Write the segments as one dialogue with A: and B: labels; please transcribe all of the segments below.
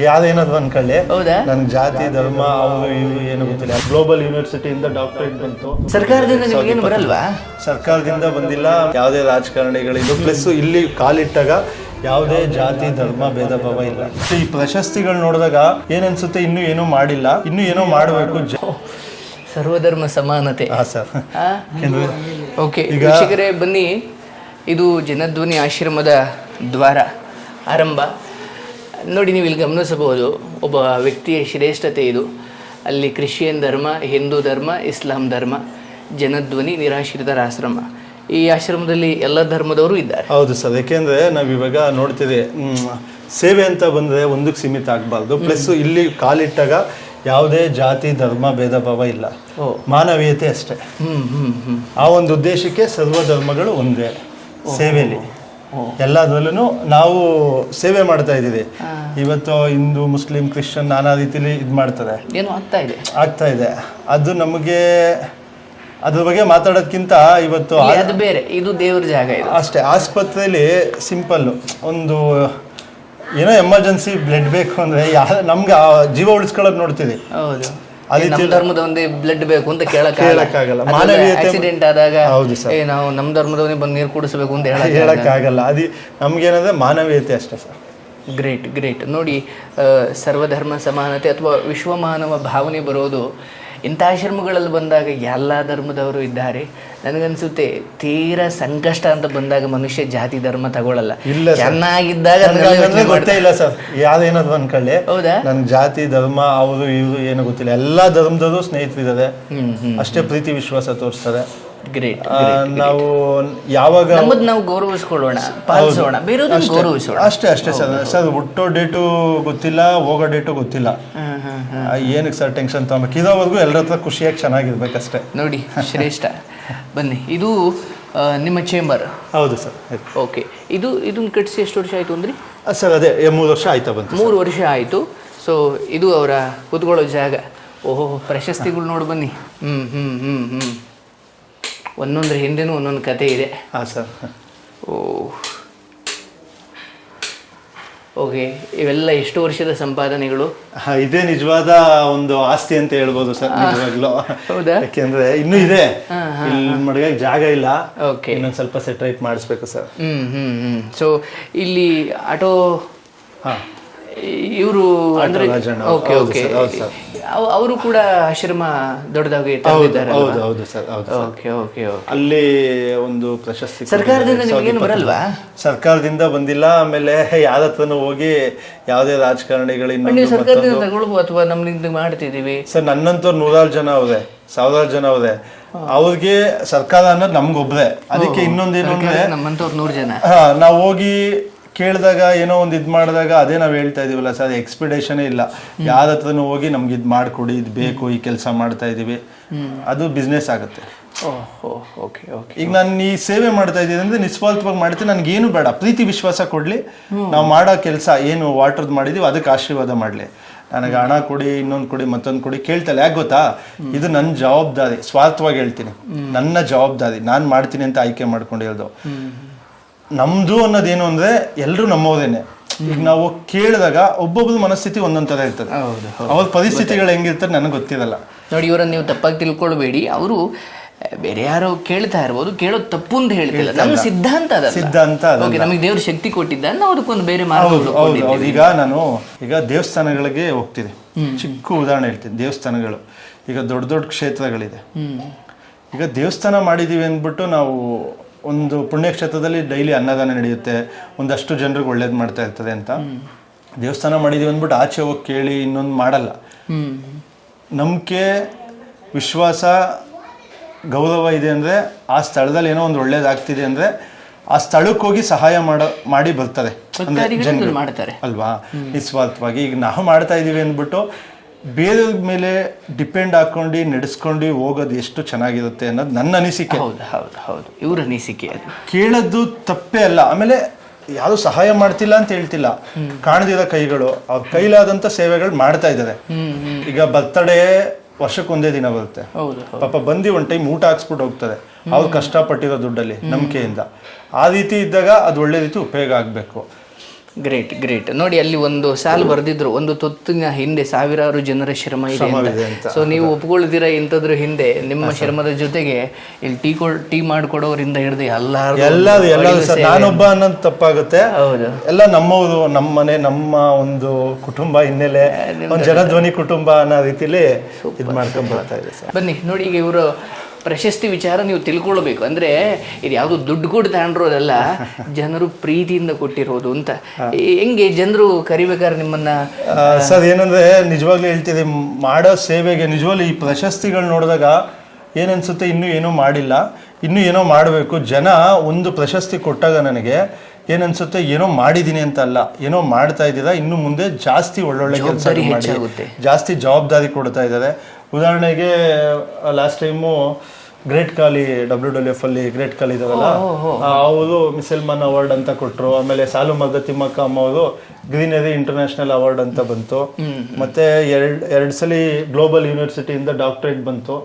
A: ಯಾವ್ದೇನಾದ್ರು ಅನ್ಕೊಳ್ಳಿ.
B: ಹೌದಾ?
A: ನನ್ ಜಾತಿ ಧರ್ಮ ಅವು ಇವು ಏನು ಗೊತ್ತಿಲ್ಲ. ಗ್ಲೋಬಲ್ ಯೂನಿವರ್ಸಿಟಿಯಿಂದ ಡಾಕ್ಟರೇಟ್ ಬಂತು.
B: ಸರ್ಕಾರದಿಂದ ನಿಮ್ಗೇನು ಬರಲ್ವಾ?
A: ಸರ್ಕಾರದಿಂದ ಬಂದಿಲ್ಲ. ಯಾವುದೇ ರಾಜಕಾರಣಿಗಳಿದ್ದು ಪ್ಲಸ್ ಇಲ್ಲಿ ಕಾಲಿಟ್ಟಾಗ ಯಾವುದೇ ಜಾತಿ ಧರ್ಮ ಭೇದ ಭಾವ ಇಲ್ಲ. So, ಈ ಪ್ರಶಸ್ತಿಗಳು ನೋಡಿದಾಗ ಏನನ್ಸುತ್ತೆ ಇನ್ನೂ ಏನೂ ಮಾಡಿಲ್ಲ. ಇನ್ನೂ ಏನೋ ಮಾಡಬೇಕು.
B: ಸರ್ವಧರ್ಮ ಸಮಾನತೆ.
A: ಹಾ ಸರ್.
B: ಆ? ಓಕೆ ವೀಕ್ಷಕರೇ ಬನ್ನಿ. ಇದು ಜನಧ್ವನಿ ಆಶ್ರಮದ ದ್ವಾರ ಆರಂಭ. ನೋಡಿ ನೀವು ಇಲ್ಲಿ ಗಮನಿಸಬಹುದು ಒಬ್ಬ ವ್ಯಕ್ತಿಯ ಶ್ರೇಷ್ಠತೆ ಇದು. ಅಲ್ಲಿ ಕ್ರಿಶ್ಚಿಯನ್ ಧರ್ಮ ಹಿಂದೂ ಧರ್ಮ ಇಸ್ಲಾಂ ಧರ್ಮ ಜನಧ್ವನಿ ನಿರಾಶ್ರಿತರ ಆಶ್ರಮ. ಈ ಆಶ್ರಮದಲ್ಲಿ ಎಲ್ಲ ಧರ್ಮದವರು ಇದ್ದಾರೆ.
A: ಹೌದು ಸರ್ ಯಾಕೆಂದ್ರೆ ನಾವು ಇವಾಗ ನೋಡ್ತೀವಿ ಸೇವೆ ಅಂತ ಬಂದ್ರೆ ಒಂದಕ್ಕೆ ಸೀಮಿತ ಆಗಬಾರ್ದು. ಪ್ಲಸ್ ಇಲ್ಲಿ ಕಾಲಿಟ್ಟಾಗ ಯಾವುದೇ ಜಾತಿ ಧರ್ಮ ಭೇದ ಭಾವ ಇಲ್ಲ.
B: ಓ.
A: ಮಾನವೀಯತೆ ಅಷ್ಟೇ. ಆ ಒಂದು ಉದ್ದೇಶಕ್ಕೆ ಸರ್ವ ಧರ್ಮಗಳು ಒಂದೇ ಸೇವೆಯಲ್ಲಿ ಎಲ್ಲದರಲ್ಲೂ ನಾವು ಸೇವೆ ಮಾಡ್ತಾ ಇದ್ದೀವಿ. ಇವತ್ತು ಹಿಂದೂ ಮುಸ್ಲಿಂ ಕ್ರಿಶ್ಚಿಯನ್ ನಾನಾ ರೀತಿಲಿ ಇದು ಮಾಡ್ತಾರೆ.
B: ಏನೋ ಆಗ್ತಾ ಇದೆ?
A: ಆಗ್ತಾ ಇದೆ. ಅದು ನಮಗೆ ಅದ್ರ ಬಗ್ಗೆ ಮಾತಾಡೋದಕ್ಕಿಂತ ಇವತ್ತು
B: ಅದು ಬೇರೆ ಇದು ದೇವ್ರ ಜಾಗ ಇದು.
A: ಅಷ್ಟೇ ಆಸ್ಪತ್ರೆಯಲ್ಲಿ ಸಿಂಪಲ್ ಒಂದು ಏನೋ ಎಮರ್ಜೆನ್ಸಿ ಬ್ಲಡ್ ಬೇಕು ಅಂದ್ರೆ ಯಾ ನಮ್ಗೆ ಆ ಜೀವ ಉಳಿಸ್ಕೊಳ್ಳೋದು ನೋಡ್ತೀವಿ.
B: ಹೌದು. ಏ, ನಮ್ಮ ಧರ್ಮದ ಒಂದೇ ಬ್ಲಡ್ ಬೇಕು ಅಂತ ಕೇಳಕ್ಕಾಗಲ್ಲ.
A: ಮಾನವೀಯತೆ-
B: ಆಕ್ಸಿಡೆಂಟ್ ಆದಾಗ
A: ಹೌದು ಸರ್.
B: ಏ ನಾವು ನಮ್ಮ ಧರ್ಮದವನೇ ಬಂದು ನೀರು ಕುಡಿಸ್ಬೇಕು ಅಂತ ಹೇಳಕ್
A: ಹೇಳಕ್ಕಾಗಲ್ಲ. ಅದು ನಮ್ಗೇನಂದ್ರೆ ಮಾನವೀಯತೆ ಅಷ್ಟೇ ಸರ್.
B: ಗ್ರೇಟ್ ಗ್ರೇಟ್ ನೋಡಿ ಸರ್ವಧರ್ಮ ಸಮಾನತೆ ಅಥವಾ ವಿಶ್ವಮಾನವ ಭಾವನೆ ಬರೋದು ಇಂಥ ಆಶ್ರಮಗಳಲ್ಲಿ ಬಂದಾಗ ಎಲ್ಲ ಧರ್ಮದವರು ಇದ್ದಾರೆ. ನನಗನ್ಸುತ್ತೆ ತೀರ ಸಂಕಷ್ಟ ಅಂತ ಬಂದಾಗ ಮನುಷ್ಯ ಜಾತಿ ಧರ್ಮ ತಗೊಳ್ಳಲ್ಲ
A: ಇಲ್ಲ.
B: ಚೆನ್ನಾಗಿದ್ದಾಗ
A: ಗೊತ್ತೇ ಇಲ್ಲ ಸರ್. ಯಾವ್ದೇನಾದ್ರು ಅನ್ಕೊಳ್ಳಿ.
B: ಹೌದಾ?
A: ನನ್ ಜಾತಿ ಧರ್ಮ ಅವರು ಇವರು ಏನು ಗೊತ್ತಿಲ್ಲ. ಎಲ್ಲಾ ಧರ್ಮದವರು ಸ್ನೇಹಿತರಿದ್ದಾರೆ. ಅಷ್ಟೇ ಪ್ರೀತಿ ವಿಶ್ವಾಸ ತೋರಿಸ್ತಾರೆ.
B: ಗ್ರೇಟ್
A: ನಾವು ಯಾವಾಗ
B: ನಮ್ಮದ್ ನಾವು ಗೌರವಿಸ್ಕೊಳ್ಳೋಣ ಪಾಲಿಸೋಣ ಬೇರೆಯವ್ರನ್ನ ಗೌರವಿಸೋಣ.
A: ಅಷ್ಟೇ ಅಷ್ಟೇ ಸರ್. ಸರ್ ಹುಟ್ಟೋ ಡೇಟು ಗೊತ್ತಿಲ್ಲ ಹೋಗೋ ಡೇಟು ಗೊತ್ತಿಲ್ಲ. ಏನಕ್ಕೆ ಸರ್ ಟೆನ್ಷನ್ ತಗೊಬೇಕು? ಇರೋವರೆಗೂ ಎಲ್ಲರ ಹತ್ರ ಖುಷಿಯಾಗಿ ಚೆನ್ನಾಗಿರ್ಬೇಕಷ್ಟೇ.
B: ನೋಡಿ ಶ್ರೇಷ್ಠ. ಬನ್ನಿ ಇದು ನಿಮ್ಮ ಚೇಂಬರ್
A: ಹೌದು ಸರ್
B: ಓಕೆ ಇದು ಇದನ್ನ ಕಟ್ಟಿಸಿ ಎಷ್ಟು ವರ್ಷ ಆಯಿತು ಅಂದ್ರಿ?
A: ಸರ್ ಅದೇ ಮೂರು ವರ್ಷ ಆಯ್ತಾ ಬಂತು
B: ಮೂರು ವರ್ಷ ಆಯಿತು. ಸೊ ಇದು ಅವರ ಕೂತ್ಕೊಳ್ಳೋ ಜಾಗ. ಓಹೋ ಪ್ರಶಸ್ತಿಗಳು ನೋಡಿ ಬನ್ನಿ. ಹ್ಞೂ ಹ್ಞೂ ಹ್ಞೂ ಹ್ಞೂ ಒಂದೊಂದ್ರ ಹಿಂದೆನೂ ಒಂದೊಂದು ಕತೆ ಇದೆ.
A: ಹಾಂ ಸರ್.
B: ಓ. ಓಕೆ ಇವೆಲ್ಲ ಎಷ್ಟು ವರ್ಷದ ಸಂಪಾದನೆಗಳು?
A: ಹಾ, ಇದೇ ನಿಜವಾದ ಒಂದು ಆಸ್ತಿ ಅಂತ ಹೇಳ್ಬೋದು ಸರ್ ನಿಜವಾಗ್ಲೂ.
B: ಹೌದಾ?
A: ಯಾಕೆಂದ್ರೆ ಇನ್ನೂ ಇದೆ. ಇಲ್ಲಿ ಮಡಗಕ್ಕೆ ಜಾಗ ಇಲ್ಲ.
B: ಓಕೆ.
A: ಇನ್ನೊಂದು ಸ್ವಲ್ಪ ಸೆಟ್ರೈಟ್ ಮಾಡಿಸ್ಬೇಕು ಸರ್.
B: ಹ್ಞೂ ಹ್ಞೂ ಹ್ಞೂ ಸೊ ಇಲ್ಲಿ ಆಟೋ
A: ಹಾ.
B: ಇವರು ಅಂದ್ರೆ. ಓಕೆ ಓಕೆ ಅವರು ಕೂಡ ಆಶ್ರಮ ದೊಡ್ಡದಾಗಿ
A: ಹೌದು ಹೌದು ಸರ್ ಹೌದು.
B: ಓಕೆ ಓಕೆ
A: ಅಲ್ಲಿ ಒಂದು ಪ್ರಶಸ್ತಿ
B: ಸರ್ಕಾರದಿಂದ. ನಿಮಗೇನು ಬರಲ್ವಾ?
A: ಸರ್ಕಾರದಿಂದ ಬಂದಿಲ್ಲ ಆಮೇಲೆ ಯಾರ ಹತ್ರನೂ ಹೋಗಿ ಯಾವುದೇ ರಾಜಕಾರಣಿಗಳು
B: ನೀವು
A: ಇನ್ನೊಂದು
B: ಸರ್ಕಾರದಿಂದ ತಗೊಳ್ಬೋ ಅಥವಾ ನಮ್ಮಿಂದ ಮಾಡ್ತಿದ್ದೀವಿ?
A: ಸರ್ ನನ್ನಂತೂ ನೂರಾರು ಜನ ಅವ್ರೆ ಸಾವಿರಾರು ಜನ ಅವ್ರೆ. ಅವ್ರಿಗೆ ಸರ್ಕಾರ ಅನ್ನೋದು ನಮ್ಗೊಬ್ರೆ. ಅದಕ್ಕೆ ಇನ್ನೊಂದೇನು ಅಂದ್ರೆ
B: ನಮ್ಮಂತವ್ರು ನೂರು ಜನ.
A: ಹಾ ನಾವು ಹೋಗಿ ಕೇಳಿದಾಗ ಏನೋ ಒಂದು ಇದು ಮಾಡಿದಾಗ ಅದೇ ನಾವು ಹೇಳ್ತಾ ಇದೀವಲ್ಲ ಸರ್ ಎಕ್ಸ್ಪೆಕ್ಟೇಷನೇ ಇಲ್ಲ. ಯಾರ ಹತ್ರನೂ ಹೋಗಿ ನಮ್ಗೆ ಇದು ಮಾಡಿಕೊಡಿ ಇದು ಬೇಕು ಈ ಕೆಲಸ ಮಾಡ್ತಾ ಇದೀವಿ. ಅದು ಬಿಸ್ನೆಸ್ ಆಗುತ್ತೆ.
B: Okay okay.
A: ಈಗ ನಾನು ಈ ಸೇವೆ ಮಾಡ್ತಾ ಇದ್ದೀನಿ ಅಂದ್ರೆ ನಿಸ್ವಾರ್ಥವಾಗಿ ಮಾಡ್ತೀನಿ. ನನಗೇನು ಬೇಡ. ಪ್ರೀತಿ ವಿಶ್ವಾಸ ಕೊಡ್ಲಿ. ನಾವು ಮಾಡೋ ಕೆಲಸ ಏನು ವಾಟರ್ ಮಾಡಿದೀವಿ ಅದಕ್ಕೆ ಆಶೀರ್ವಾದ ಮಾಡಲಿ. ನನಗೆ ಹಣ ಕೊಡಿ ಇನ್ನೊಂದು ಕೊಡಿ ಮತ್ತೊಂದು ಕೊಡಿ ಕೇಳ್ತಲ್ಲ ಯಾಕೆ ಗೊತ್ತಾ? ಇದು ನನ್ನ ಜವಾಬ್ದಾರಿ. ಸ್ವಾರ್ಥವಾಗಿ ಹೇಳ್ತೀನಿ. ನನ್ನ ಜವಾಬ್ದಾರಿ. ನಾನು ಮಾಡ್ತೀನಿ ಅಂತ ಆಯ್ಕೆ ಮಾಡ್ಕೊಂಡು ಹೇಳ್ದು. ನಮ್ದು ಅನ್ನೋದೇನು ಅಂದ್ರೆ ಎಲ್ಲರೂ ನಮ್ಮೋದೇನೆ ಈಗ ನಾವು ಕೇಳಿದಾಗ ಒಬ್ಬೊಬ್ಬರ ಮನಸ್ಥಿತಿ ಒಂದೊಂದ್ ತರ ಇರ್ತದೆ.
B: ಹೌದು
A: ಅವ್ರ ಪರಿಸ್ಥಿತಿಗಳು ಹೆಂಗಿರ್ತದೆ ನನಗೆ ಗೊತ್ತಿರಲ್ಲ.
B: ನೋಡಿ ಇವರನ್ನ ನೀವು ತಪ್ಪಾಗಿ ತಿಳ್ಕೊಳ್ಬೇಡಿ. ಅವರು ಬೇರೆ ಯಾರೋ ಕೇಳ್ತಾ ಇರ್ಬೋದು ಕೇಳೋದು ತಪ್ಪು ಅಂತ ಹೇಳ್ತಿಲ್ಲ. ನಮ್ಮ ಸಿದ್ಧಾಂತ ಅದ
A: ಸಿದ್ಧಾಂತ.
B: ಓಕೆ ನಮಗೆ ದೇವ್ರ ಶಕ್ತಿ ಕೊಟ್ಟಿದ್ದ ಅವ್ರಕ್ಕೊಂದು ಅದಕ್ಕೊಂದು ಬೇರೆ
A: ಹೌದು ಈಗ ನಾನು ಈಗ ದೇವಸ್ಥಾನಗಳಿಗೆ ಹೋಗ್ತಿದ್ದೆ ಚಿಕ್ಕ ಉದಾಹರಣೆ ಹೇಳ್ತೀನಿ. ದೇವಸ್ಥಾನಗಳು. ಈಗ ದೊಡ್ಡ ದೊಡ್ಡ ಕ್ಷೇತ್ರಗಳಿದೆ. ಈಗ ದೇವಸ್ಥಾನ ಮಾಡಿದೀವಿ ಅಂದ್ಬಿಟ್ಟು ನಾವು ಒಂದು ಪುಣ್ಯಕ್ಷೇತ್ರದಲ್ಲಿ ಡೈಲಿ ಅನ್ನದಾನ ನಡೆಯುತ್ತೆ. ಒಂದಷ್ಟು ಜನರಿಗೆ ಒಳ್ಳೇದು ಮಾಡ್ತಾ ಇರ್ತದೆ ಅಂತ. ದೇವಸ್ಥಾನ ಮಾಡಿದೀವಿ ಅಂದ್ಬಿಟ್ಟು ಆಚೆ ಹೋಗಿ ಕೇಳಿ ಇನ್ನೊಂದು ಮಾಡಲ್ಲ. ನಂಬಿಕೆ ವಿಶ್ವಾಸ ಗೌರವ ಇದೆ ಅಂದರೆ ಆ ಸ್ಥಳದಲ್ಲಿ ಏನೋ ಒಂದು ಒಳ್ಳೇದಾಗ್ತಿದೆ ಅಂದರೆ ಆ ಸ್ಥಳಕ್ಕೆ ಹೋಗಿ ಸಹಾಯ ಮಾಡೋ ಮಾಡಿ ಬರ್ತಾರೆ
B: ಮಾಡ್ತಾರೆ.
A: ಅಲ್ವಾ? ನಿಸ್ವಾರ್ಥವಾಗಿ ಈಗ ನಾವು ಮಾಡ್ತಾ ಇದೀವಿ ಅಂದ್ಬಿಟ್ಟು ಬೇರೆಯವ್ರ ಮೇಲೆ ಡಿಪೆಂಡ್ ಹಾಕೊಂಡು ನಡೆಸ್ಕೊಂಡು ಹೋಗೋದು ಎಷ್ಟು ಚೆನ್ನಾಗಿರುತ್ತೆ ಅನ್ನೋದು ನನ್ನ ಅನಿಸಿಕೆ.
B: ಹೌದು ಹೌದು ಹೌದು. ಇವ್ರ ಅನಿಸಿಕೆ ಅದು.
A: ಕೇಳೋದು ತಪ್ಪೇ ಅಲ್ಲ. ಆಮೇಲೆ ಯಾರು ಸಹಾಯ ಮಾಡ್ತಿಲ್ಲ ಅಂತ ಹೇಳ್ತಿಲ್ಲ. ಕಾಣದಿರೋ ಕೈಗಳು ಅವ್ರ ಕೈಲಾದಂಥ ಸೇವೆಗಳು ಮಾಡ್ತಾ ಇದ್ದಾರೆ. ಈಗ ಬರ್ತಡೇ ವರ್ಷಕ್ಕೊಂದೇ ದಿನ ಬರುತ್ತೆ. ಪಾಪ ಬಂದು ಒಂದು ಟೈಮ್ ಊಟ ಹಾಕ್ಸ್ಬಿಟ್ಟು ಹೋಗ್ತಾರೆ. ಅವ್ರು ಕಷ್ಟಪಟ್ಟಿರೋ ದುಡ್ಡಲ್ಲಿ ನಂಬಿಕೆಯಿಂದ. ಆ ರೀತಿ ಇದ್ದಾಗ ಅದು ಒಳ್ಳೆ ರೀತಿ ಉಪಯೋಗ ಆಗಬೇಕು.
B: ಗ್ರೇಟ್ ಗ್ರೇಟ್ ನೋಡಿ ಅಲ್ಲಿ ಒಂದು ಸಾಲು ಬರೆದಿದ್ರು. ಒಂದು ತೊತ್ತಿನ ಹಿಂದೆ ಸಾವಿರಾರು ಜನರ ಶ್ರಮ ಇದೆ ಸೊ ನೀವು ಒಪ್ಕೊಳ್ತೀರಾ ಇಂಥದ್ರ ಹಿಂದೆ? ನಿಮ್ಮ ಶ್ರಮದ ಜೊತೆಗೆ ಇಲ್ಲಿ ಟೀ ಕೊ ಟೀ ಮಾಡಿಕೊಡೋರಿಂದ ಹಿಡಿದು ಎಲ್ಲ
A: ಎಲ್ಲದು ಎಲ್ಲ ಸರ್. ನಾನೊಬ್ಬ ಅನ್ನೋದು ತಪ್ಪಾಗುತ್ತೆ.
B: ಹೌದು.
A: ಎಲ್ಲ ನಮ್ಮವರು ನಮ್ಮ ಮನೆ ನಮ್ಮ ಒಂದು ಕುಟುಂಬ ಹಿನ್ನೆಲೆ ಒಂದು ಜನಧ್ವನಿ ಕುಟುಂಬ ಅನ್ನೋ ರೀತಿಲಿ ಇದು ಮಾಡ್ಕೊಂಡ್ ಬರ್ತಾ ಇದೆ
B: ಬನ್ನಿ ನೋಡಿ ಈಗ ಇವರು ಪ್ರಶಸ್ತಿ ವಿಚಾರ ನೀವು ತಿಳ್ಕೊಳ್ಬೇಕು. ಅಂದ್ರೆ ಇದು ಯಾವುದು ದುಡ್ಡು ಕೊಟ್ಟು ತಗೊಂಡಿರೋದಲ್ಲ ಜನರು ಪ್ರೀತಿಯಿಂದ ಕೊಟ್ಟಿರೋದು ಅಂತ. ಹೆಂಗೆ ಜನರು ಕರಿಬೇಕಾದ್ರೆ ನಿಮ್ಮನ್ನ?
A: ಸರ್ ಏನಂದ್ರೆ ನಿಜವಾಗ್ಲೂ ಹೇಳ್ತಿದೆ ಮಾಡೋ ಸೇವೆಗೆ ನಿಜವಾಗ್ಲೂ ಈ ಪ್ರಶಸ್ತಿಗಳು ನೋಡಿದಾಗ ಏನನ್ಸುತ್ತೆ ಇನ್ನೂ ಏನೂ ಮಾಡಿಲ್ಲ. ಇನ್ನೂ ಏನೋ ಮಾಡಬೇಕು. ಜನ ಒಂದು ಪ್ರಶಸ್ತಿ ಕೊಟ್ಟಾಗ ನನಗೆ ಏನನ್ಸುತ್ತೆ ಏನೋ ಮಾಡಿದ್ದೀನಿ ಅಂತ ಅಲ್ಲ. ಏನೋ ಮಾಡ್ತಾ ಇದ್ದೀರಾ ಇನ್ನು ಮುಂದೆ ಜಾಸ್ತಿ ಒಳ್ಳೊಳ್ಳೆ ಕೆಲಸ. ಜಾಸ್ತಿ ಜವಾಬ್ದಾರಿ ಕೊಡ್ತಾ ಇದ್ದಾರೆ. ಉದಾಹರಣೆಗೆ last time great Khali W W F ಅಲ್ಲಿ ಗ್ರೇಟ್ ಕಾಲಿ ಇದಾವಲ್ಲ ಅವರು ಮಿಸಲ್ಮಾನ್ ಅವಾರ್ಡ್ ಅಂತ ಕೊಟ್ಟರು ಆಮೇಲೆ ಸಾಲು ಮಗ್ಗ ತಿಮ್ಮಕ್ಕ ಅಮ್ಮ ಅವರು ಗ್ರೀನರಿ ಇಂಟರ್ನ್ಯಾಷನಲ್ ಅವಾರ್ಡ್ ಅಂತ ಬಂತು. ಮತ್ತೆ ಎರಡ್ ಎರಡ್ ಸಲ ಗ್ಲೋಬಲ್ ಯೂನಿವರ್ಸಿಟಿಯಿಂದ ಡಾಕ್ಟರೇಟ್ ಬಂತು.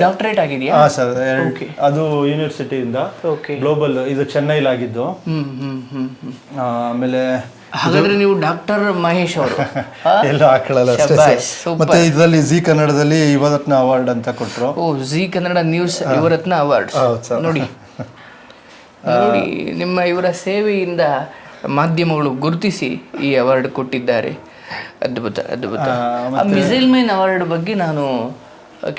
B: ಡಾಕ್ಟರೇಟ್ ಆಗಿದೆಯಾ?
A: ಸರ್. ಅದು ಯೂನಿವರ್ಸಿಟಿಯಿಂದ
B: ಓಕೆ
A: ಗ್ಲೋಬಲ್ ಇದು ಚೆನ್ನೈಲಾಗಿದ್ದು ಆಮೇಲೆ
B: ಹಾಗಾದ್ರೆ ನೀವು ಡಾಕ್ಟರ್ ಮಹೇಶ್ ಅವರು.
A: ಎಲ್ಲ ಹಾಕೊಳ್ಳಲ್ಲ ಅಷ್ಟೇ. ಮತ್ತೆ ಇದರಲ್ಲಿ ಜಿ ಕನ್ನಡದಲ್ಲಿ ಯುವರತ್ನ ಅವಾರ್ಡ್ ಅಂತ ಕೊಟ್ಟರು
B: ಓ Zee Kannada news Yuvaratna
A: award.
B: ನೋಡಿ. ನೋಡಿ ನಿಮ್ಮ ಇವರ ಸೇವೆಯಿಂದ ಮಾಧ್ಯಮಗಳು ಗುರುತಿಸಿ ಈ ಅವಾರ್ಡ್ ಕೊಟ್ಟಿದ್ದಾರೆ. ಅದ್ಭುತ ಅದ್ಭುತ. ಮಿಸೈಲ್ ಮ್ಯಾನ್ ಅವಾರ್ಡ್ ಬಗ್ಗೆ ನಾನು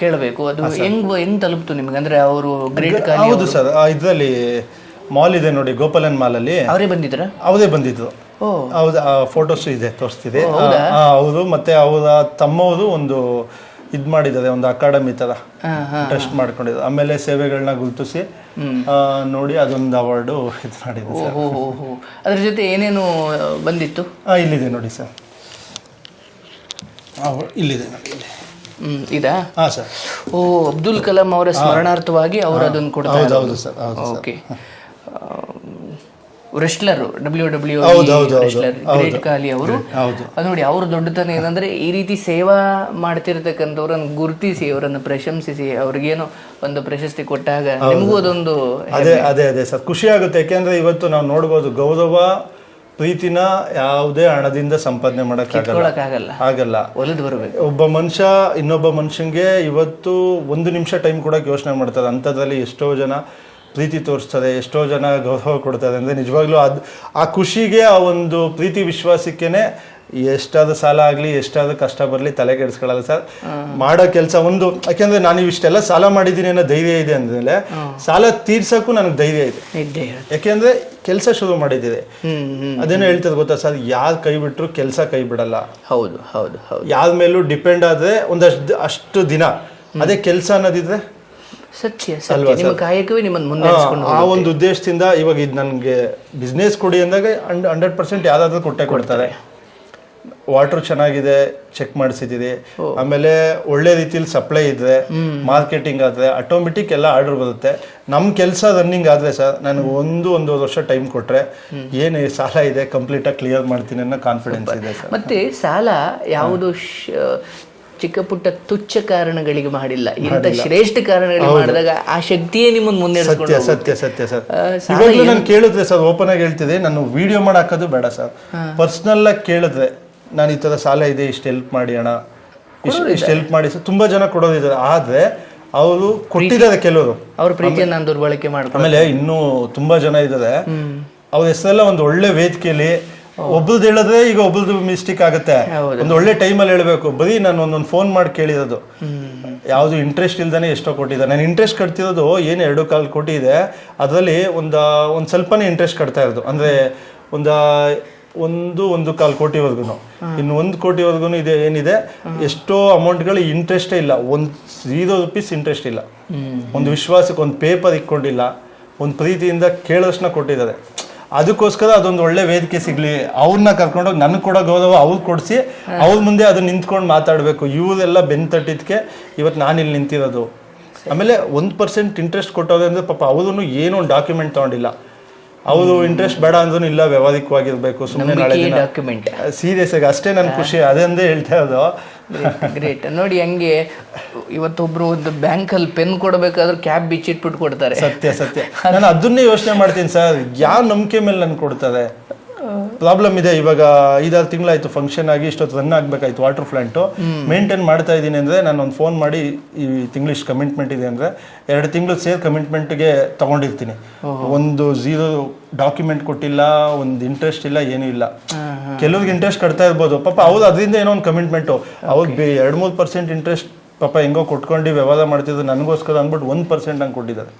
B: ಕೇಳಬೇಕು. ಅದು ಹೆಂಗ್ ಹೆಂಗ್ ತಲುಪ್ತು ನಿಮ್ಗೆ? ಅಂದ್ರೆ ಅವರು ಗ್ರೇಟ್
A: ಹೌದು ಸರ್. ಇದರಲ್ಲಿ ಮಾಲ್ ಇದೆ ನೋಡಿ ಗೋಪಾಲನ್ ಮಾಲ್ ಅಲ್ಲಿ
B: ಅವರೇ ಬಂದಿದ್ರ?
A: ಅವರೇ ಬಂದಿದ್ರು
B: ಓ.
A: ಹೌದು ಫೋಟೋಸ್ ಇದೆ ತೋರಿಸ್ತಿದೆ. ಹೌದಾ? ಹೌದು ಮತ್ತೆ ಅವರ ತಮ್ಮವರು ಒಂದು ಇದ್ ಮಾಡಿದ್ದಾರೆ ಒಂದು ಅಕಾಡೆಮಿ ತರ ಟೆಸ್ಟ್ ಮಾಡ್ಕೊಂಡಿದ್ದಾರೆ. ಆಮೇಲೆ ಸೇವೆಗಳನ್ನ ಗುರುತಿಸಿ ನೋಡಿ ಅದೊಂದು ಅವಾರ್ಡು ಇದು ಮಾಡಿದೆ ಸರ್.
B: ಓ ಹೋ ಹೋ. ಅದ್ರ ಜೊತೆ ಏನೇನು ಬಂದಿತ್ತು?
A: ಇಲ್ಲಿದೆ ನೋಡಿ ಸರ್. ಇಲ್ಲಿದೆ ನೋಡಿ
B: ಇದಾ?
A: ಹಾಂ ಸರ್.
B: ಓ ಅಬ್ದುಲ್ ಕಲಾಂ ಅವರ ಸ್ಮರಣಾರ್ಥವಾಗಿ ಅವರು ಅದನ್ನು ಕೊಡ್ತಾರೆ
A: ಹೌದು ಹೌದು sir.
B: Okay. Wrestler W W. Wrestler great Khali ಅವರು. ಅದು ನೋಡಿ ಅವ್ರ ದೊಡ್ಡತನ ಏನಂದ್ರೆ ಈ ರೀತಿ ಸೇವಾ ಮಾಡ್ತಿರ್ತಕ್ಕಂಥವ್ರನ್ನ ಗುರುತಿಸಿ ಅವರನ್ನು ಪ್ರಶಂಸಿಸಿ ಅವ್ರಿಗೇನು ಒಂದು ಪ್ರಶಸ್ತಿ ಕೊಟ್ಟಾಗ ನಿಮಗೂ ಅದೊಂದು
A: ಅದೇ ಅದೇ ಅದೇ ಸರ್. ಖುಷಿ ಆಗುತ್ತೆ. ಯಾಕೆಂದ್ರೆ ಇವತ್ತು ನಾವು ನೋಡ್ಬೋದು ಗೌರವ ಪ್ರೀತಿನ ಯಾವುದೇ ಹಣದಿಂದ ಸಂಪಾದನೆ
B: ಕೊಡಕ್ಕಾಗಲ್ಲ
A: ಆಗಲ್ಲ.
B: ಒಲಿದು ಬರಬೇಕು.
A: ಒಬ್ಬ ಮನುಷ್ಯ ಇನ್ನೊಬ್ಬ ಮನುಷ್ಯಂಗೆ ಇವತ್ತು ಒಂದು ನಿಮಿಷ ಟೈಮ್ ಕೊಡಕ್ಕೆ ಯೋಚನೆ ಮಾಡ್ತಾರೆ. ಅಂಥದ್ರಲ್ಲಿ ಎಷ್ಟೋ ಜನ ಪ್ರೀತಿ ತೋರಿಸ್ತದೆ ಎಷ್ಟೋ ಜನ ಗೌರವ ಕೊಡ್ತದೆ ಅಂದರೆ ನಿಜವಾಗ್ಲೂ ಅದು ಆ ಖುಷಿಗೆ ಆ ಒಂದು ಪ್ರೀತಿ ವಿಶ್ವಾಸಕ್ಕೇನೆ ಎಷ್ಟಾದ ಸಾಲ ಆಗಲಿ ಎಷ್ಟಾದ ಕಷ್ಟ ಬರಲಿ ತಲೆ ಕೆಡಿಸ್ಕೊಳ್ಳಲ್ಲ ಸರ್. ಮಾಡೋ ಕೆಲಸ ಒಂದು ಯಾಕೆಂದ್ರೆ ನಾನು ಇವಿಷ್ಟೆಲ್ಲ ಸಾಲ ಮಾಡಿದ್ದೀನಿ ಅನ್ನೋ ಧೈರ್ಯ ಇದೆ ಅಂದಮೇಲೆ ಸಾಲ ತೀರ್ಸೋಕ್ಕೂ ನನಗೆ ಧೈರ್ಯ ಇದೆ. ಯಾಕೆಂದರೆ ಕೆಲಸ ಶುರು ಮಾಡಿದ್ದಿದೆ ಅದೇನೋ ಹೇಳ್ತದೆ ಗೊತ್ತಾ ಸರ್ ಯಾರು ಕೈ ಬಿಟ್ಟರು ಕೆಲಸ ಕೈ ಬಿಡಲ್ಲ.
B: ಹೌದು ಹೌದು ಹೌದು.
A: ಯಾರ ಮೇಲೂ ಡಿಪೆಂಡ್ ಆದರೆ ಒಂದಷ್ಟು ಅಷ್ಟು ದಿನ. ಅದೇ ಕೆಲಸ ಅನ್ನೋದಿದ್ರೆ
B: ಸತ್ಯ ಸತ್ಯ. ನಿಮ್ಮ ಕಾಯಕವೇ ನಿಮ್ಮನ್ನು ಮುಂದೆ
A: ಆ ಒಂದು ಉದ್ದೇಶದಿಂದ ಇವಾಗ ಇದು ನನಗೆ ಬಿಸ್ನೆಸ್ ಕೊಡಿ ಅಂದಾಗ ಹಂಡ್ರೆಡ್ ಪರ್ಸೆಂಟ್ ಯಾರಾದ್ರೂ ಕೊಟ್ಟೆ ಕೊಡ್ತಾರೆ. ವಾಟರ್ ಚೆನ್ನಾಗಿದೆ ಚೆಕ್ ಮಾಡಿಸಿದ್ದೀರಿ ಆಮೇಲೆ ಒಳ್ಳೆ ರೀತಿಯಲ್ಲಿ ಸಪ್ಲೈ ಇದ್ರೆ ಮಾರ್ಕೆಟಿಂಗ್ ಆದರೆ ಆಟೋಮೆಟಿಕ್ ಎಲ್ಲ ಆರ್ಡರ್ ಬರುತ್ತೆ. ನಮ್ಮ ಕೆಲಸ ರನ್ನಿಂಗ್ ಆದರೆ ಸರ್ ನನಗೆ ಒಂದು ಒಂದೂವರೆ ವರ್ಷ ಟೈಮ್ ಕೊಟ್ಟರೆ ಏನು ಸಾಲ ಇದೆ ಕಂಪ್ಲೀಟಾಗಿ ಕ್ಲಿಯರ್ ಮಾಡ್ತೀನಿ ಅನ್ನೋ ಕಾನ್ಫಿಡೆನ್ಸ್ ಇದೆ ಸರ್.
B: ಮತ್ತೆ ಸಾಲ ಯಾವುದು ಚಿಕ್ಕ ಪುಟ್ಟ ತುಚ್ಛ ಕಾರಣಗಳಿಗೆ ಮಾಡಿಲ್ಲ. ಇಂಥ ಶ್ರೇಷ್ಠ ಕಾರಣಗಳಿಗೆ ಮಾಡಿದಾಗ ಆ ಶಕ್ತಿಯೇ ನಿಮ್ಮನ್ನು ಮುಂದೆ
A: ಸತ್ಯ ಸತ್ಯ ಸತ್ಯ ಸರ್. ಇವಾಗಲೂ ನಾನು ಕೇಳಿದ್ರೆ ಸರ್ ಓಪನ್ ಆಗಿ ಹೇಳ್ತಿದೆ ನಾನು ವಿಡಿಯೋ ಮಾಡಿ ಹಾಕೋದು ಬೇಡ ಸರ್. ಪರ್ಸ್ನಲ್ ಆಗಿ ಕೇಳಿದ್ರೆ ನಾನು ಈ ತರ ಸಾಲ ಇದೆ ಇಷ್ಟು ಹೆಲ್ಪ್ ಮಾಡಿ ಅಣ್ಣ. ಇಷ್ಟು ಇಷ್ಟು ಹೆಲ್ಪ್ ಮಾಡಿ ಸರ್. ತುಂಬಾ ಜನ ಕೊಡೋದಿದ್ದಾರೆ. ಆದ್ರೆ ಅವರು ಕೊಟ್ಟಿದ್ದಾರೆ ಕೆಲವರು.
B: ಅವ್ರ ಪ್ರೀತಿಯನ್ನು ನಾನು ದುರ್ಬಳಕೆ ಮಾಡ್ತಾರೆ
A: ಆಮೇಲೆ ಇನ್ನೂ ತುಂಬಾ ಜನ ಇದ್ದಾರೆ. ಅವ್ರ ಹೆಸರೆಲ್ಲ ಒಂದು ಒಳ್ಳೆ ವೇದಿಕೆಯಲ್ಲಿ ಒಬ್ರದ್ದು ಹೇಳದ್ರೆ ಈಗ ಒಬ್ರದ್ದು ಮಿಸ್ಟೇಕ್ ಆಗುತ್ತೆ. ಒಂದು ಒಳ್ಳೆ ಟೈಮಲ್ಲಿ ಹೇಳ್ಬೇಕು. ಬರೀ ನಾನು ಒಂದೊಂದು ಫೋನ್ ಮಾಡಿ ಕೇಳಿರೋದು. ಯಾವುದು ಇಂಟ್ರೆಸ್ಟ್ ಇಲ್ದಾನೆ ಎಷ್ಟೋ ಕೊಟ್ಟಿದ್ದಾರೆ. ನಾನು ಇಂಟ್ರೆಸ್ಟ್ ಕಟ್ತಿರೋದು ಏನು ಎರಡು ಕಾಲು ಕೋಟಿ ಇದೆ ಅದರಲ್ಲಿ ಒಂದು ಒಂದು ಸ್ವಲ್ಪನೇ ಇಂಟ್ರೆಸ್ಟ್ ಕಟ್ತಾ ಇರೋದು. ಅಂದರೆ ಒಂದು ಒಂದು ಒಂದು ಕಾಲು ಕೋಟಿವರೆಗೂ ಇನ್ನು ಒಂದು ಕೋಟಿವರೆಗೂ ಇದೆ ಏನಿದೆ? ಎಷ್ಟೋ ಅಮೌಂಟ್ಗಳು ಇಂಟ್ರೆಸ್ಟೇ ಇಲ್ಲ. ಒಂದು ಝೀರೋ ರುಪೀಸ್ ಇಂಟ್ರೆಸ್ಟ್ ಇಲ್ಲ. ಒಂದು ವಿಶ್ವಾಸಕ್ಕೆ ಒಂದು ಪೇಪರ್ ಇಕ್ಕೊಂಡಿಲ್ಲ ಒಂದು ಪ್ರೀತಿಯಿಂದ ಕೇಳೋಷ್ಟನ್ನ ಕೊಟ್ಟಿದ್ದಾರೆ. ಅದಕ್ಕೋಸ್ಕರ ಅದೊಂದು ಒಳ್ಳೆ ವೇದಿಕೆ ಸಿಗ್ಲಿ. ಅವ್ರನ್ನ ಕರ್ಕೊಂಡೋಗಿ ನನ್ಗೆ ಕೂಡ ಗೌರವ ಅವ್ರು ಕೊಡಿಸಿ, ಅವ್ರ ಮುಂದೆ ಅದು ನಿಂತ್ಕೊಂಡು ಮಾತಾಡಬೇಕು. ಇವರೆಲ್ಲ ಬೆನ್ ತಟ್ಟಿದ್ಕೆ ಇವತ್ತು ನಾನು ಇಲ್ಲಿ ನಿಂತಿರೋದು. ಆಮೇಲೆ ಒಂದು ಪರ್ಸೆಂಟ್ ಇಂಟ್ರೆಸ್ಟ್ ಕೊಟ್ಟೋದ್ರೆ ಅಂದ್ರೆ ಪಾಪ ಅವರು ಏನೋ ಒಂದು ಡಾಕ್ಯುಮೆಂಟ್ ತಗೊಂಡಿಲ್ಲ. ಅವರು ಇಂಟ್ರೆಸ್ಟ್ ಬೇಡ ಅಂದ್ರೂ ಇಲ್ಲ ವ್ಯವಹಾರಿಕವಾಗಿರ್ಬೇಕು ಸುಮ್ಮನೆ ನಾಳೆ
B: ಡಾಕ್ಯುಮೆಂಟ್
A: ಸೀರಿಯಸ್ ಆಗಿ ಅಷ್ಟೇ ನನ್ನ ಖುಷಿ ಅದಂದೇ ಹೇಳ್ತಾ ಇರೋದು.
B: ಗ್ರೇಟ್ ನೋಡಿ ಹಂಗೆ ಇವತ್ತೊಬ್ರು ಒಂದು ಬ್ಯಾಂಕಲ್ಲಿ ಪೆನ್ ಕೊಡಬೇಕಾದ್ರೆ ಕ್ಯಾಬ್ ಬಿಚ್ಚಿಟ್ಬಿಟ್ಟು ಕೊಡ್ತಾರೆ.
A: ಸತ್ಯ ಸತ್ಯ. ನಾನು ಅದನ್ನೇ ಯೋಚನೆ ಮಾಡ್ತೀನಿ ಸರ್. ಯಾವ ನಂಬಿಕೆ ಮೇಲೆ ನನ್ಗೆ ಕೊಡ್ತಾರೆ ಪ್ರಾಬ್ಲಮ್ ಇದೆ ಇವಾಗ ಐದಾರು ತಿಂಗಳಾಯ್ತು ಫಂಕ್ಷನ್ ಆಗಿ ಇಷ್ಟೊತ್ತು ರನ್ ಆಗ್ಬೇಕಾಯ್ತು ವಾಟರ್ ಪ್ಲಾಂಟು ಮೇಂಟೈನ್ ಮಾಡ್ತಾ ಇದ್ದೀನಿ ಅಂದ್ರೆ ನಾನು ಒಂದು ಫೋನ್ ಮಾಡಿ ಈ ತಿಂಗಳು ಇಷ್ಟು ಕಮಿಟ್ಮೆಂಟ್ ಇದೆ ಅಂದ್ರೆ ಎರಡು ತಿಂಗಳು ಸೇರ್ ಕಮಿಟ್ಮೆಂಟ್ಗೆ ತಗೊಂಡಿರ್ತೀನಿ. ಒಂದು ಝೀರೋ ಡಾಕ್ಯುಮೆಂಟ್ ಕೊಟ್ಟಿಲ್ಲ ಒಂದು ಇಂಟ್ರೆಸ್ಟ್ ಇಲ್ಲ ಏನೂ ಇಲ್ಲ. ಕೆಲವ್ರಿಗೆ ಇಂಟ್ರೆಸ್ಟ್ ಕಟ್ತಾ ಇರ್ಬೋದು. ಪಾಪ ಅವ್ರು ಅದರಿಂದ ಏನೋ ಒಂದು ಕಮಿಟ್ಮೆಂಟು ಅವ್ರು ಎರಡು ಮೂರು ಪರ್ಸೆಂಟ್ ಇಂಟ್ರೆಸ್ಟ್ ಪಾಪ ಹೆಂಗೋ ಕೊಟ್ಕೊಂಡು ವ್ಯವಹಾರ ಮಾಡ್ತಿದ್ರು ನನಗೋಸ್ಕರ ಅಂದ್ಬಿಟ್ಟು ಒಂದು ಪರ್ಸೆಂಟ್ ಹಂಗೆ ಕೊಟ್ಟಿದ್ದಾರೆ.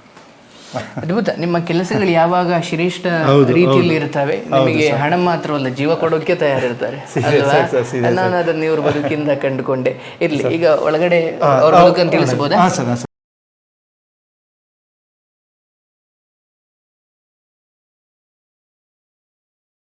B: ಅದ್ಭುತ. ನಿಮ್ಮ ಕೆಲಸಗಳು ಯಾವಾಗ ಶ್ರೇಷ್ಠ ರೀತಿಯಲ್ಲಿ ಇರ್ತವೆ ನಿಮಗೆ ಹಣ ಮಾತ್ರವಲ್ಲ ಜೀವ ಕೊಡೋಕೆ ತಯಾರಿರ್ತಾರೆ. ನಾನು ಅದನ್ನ ಇವ್ರ ಬದುಕಿಂದ ಕಂಡುಕೊಂಡೆ. ಇರ್ಲಿ ಈಗ ಒಳಗಡೆ ಅವ್ರ ಬದುಕನ್ನು ತಿಳಿಸಬಹುದಾ?